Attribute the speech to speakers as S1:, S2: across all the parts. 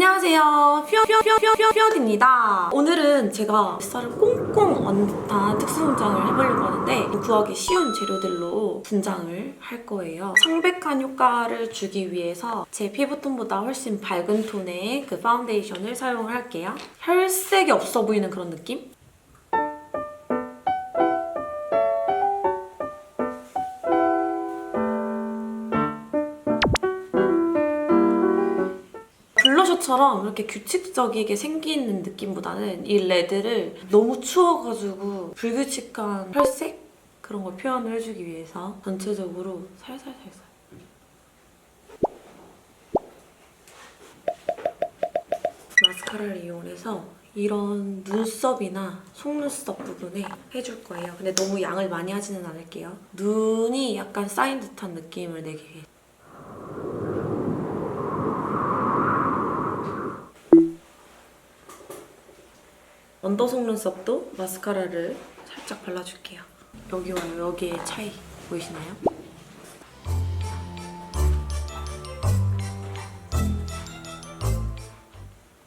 S1: 안녕하세요. 퓨퓨퓨퓨퓨퓨입니다. 오늘은 제가 뱃살을 꽁꽁 언 듯한 특수 분장을 해보려고 하는데 구하기 쉬운 재료들로 분장을 할 거예요. 창백한 효과를 주기 위해서 제 피부톤보다 훨씬 밝은 톤의 그 파운데이션을 사용을 할게요. 혈색이 없어 보이는 그런 느낌? 블러셔처럼 이렇게 규칙적이게 생기는 느낌보다는 이 레드를 너무 추워가지고 불규칙한 혈색? 그런 걸 표현을 해주기 위해서 전체적으로 살살살살 마스카라를 이용해서 이런 눈썹이나 속눈썹 부분에 해줄 거예요. 근데 너무 양을 많이 하지는 않을게요. 눈이 약간 쌓인 듯한 느낌을 내기 위해 언더 속눈썹도 마스카라를 살짝 발라줄게요. 여기와 여기의 차이 보이시나요?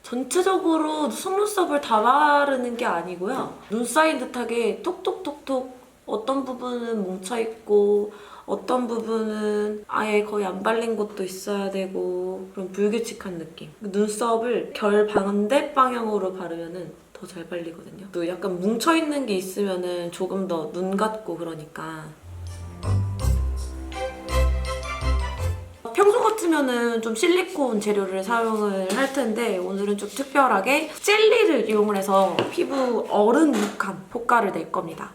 S1: 전체적으로 속눈썹을 다 바르는 게 아니고요. 눈 쌓인 듯하게 톡톡톡톡 어떤 부분은 뭉쳐있고 어떤 부분은 아예 거의 안 발린 것도 있어야 되고 그런 불규칙한 느낌. 눈썹을 결 반대 방향으로 바르면은 더 잘 발리거든요. 또 약간 뭉쳐있는 게 있으면은 조금 더 눈 같고 그러니까 평소 같으면은 좀 실리콘 재료를 사용을 할 텐데 오늘은 좀 특별하게 젤리를 이용을 해서 피부 어른룩한 효과를 낼 겁니다.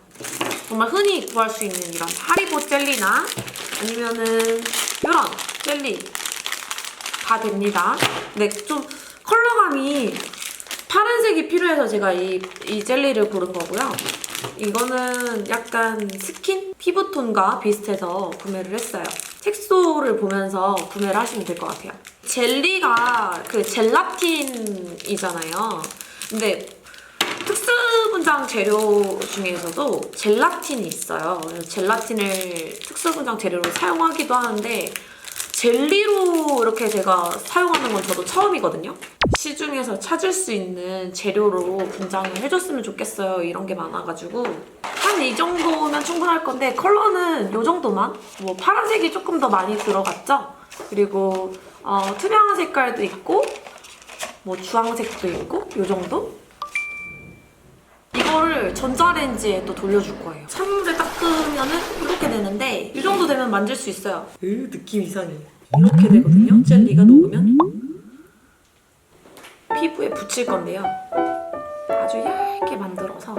S1: 정말 흔히 구할 수 있는 이런 하리보 젤리나 아니면은 이런 젤리 다 됩니다. 근데 좀 컬러감이 파란색이 필요해서 제가 이, 이 젤리를 고른 거고요. 이거는 약간 스킨? 피부톤과 비슷해서 구매를 했어요. 색소를 보면서 구매를 하시면 될 것 같아요. 젤리가 그 젤라틴이잖아요. 근데 특수 분장 재료 중에서도 젤라틴이 있어요. 젤라틴을 특수 분장 재료로 사용하기도 하는데 젤리로 이렇게 제가 사용하는 건 저도 처음이거든요. 시중에서 찾을 수 있는 재료로 분장을 해줬으면 좋겠어요. 이런 게 많아가지고 한 이 정도면 충분할 건데 컬러는 이 정도만. 뭐 파란색이 조금 더 많이 들어갔죠. 그리고 어, 투명한 색깔도 있고 뭐 주황색도 있고 이 정도. 이거를 전자레인지에 또 돌려줄 거예요. 찬물에 닦으면은 이렇게 되는데 이 정도 되면 만질 수 있어요. 으, 느낌 이상해. 이렇게 되거든요. 젤리가 녹으면. 피부에 붙일 건데요. 아주 얇게 만들어서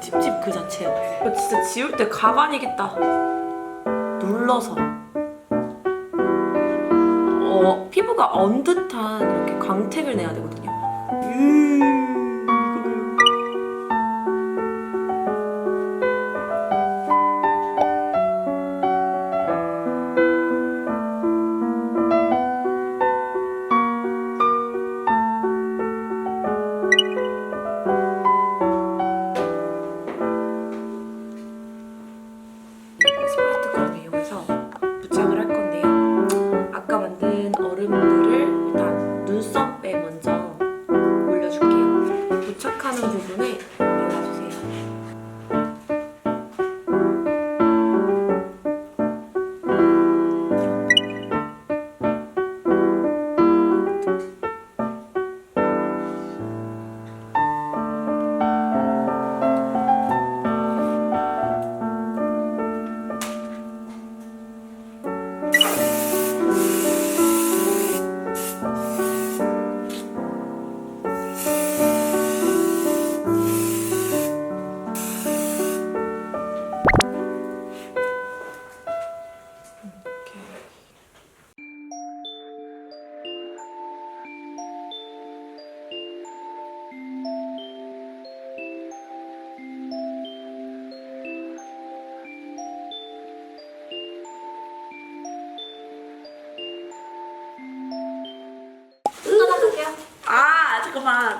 S1: 찝찝 그 자체야. 이거 진짜 지울 때 가관이겠다. 눌러서 어, 피부가 언 듯한 이렇게 광택을 내야 되거든요. 음, 이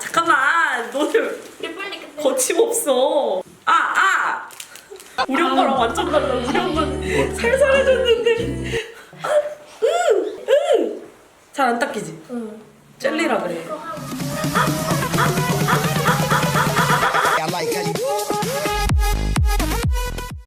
S1: 잠깐만 너는
S2: 빨리 끝내.
S1: 거침없어 아 아! 우리 엄마랑 완전 달라. 우리 엄마는 살살해줬는데. 잘 안 닦이지?
S2: 응.
S1: 젤리라 그래.
S2: 이거 하고.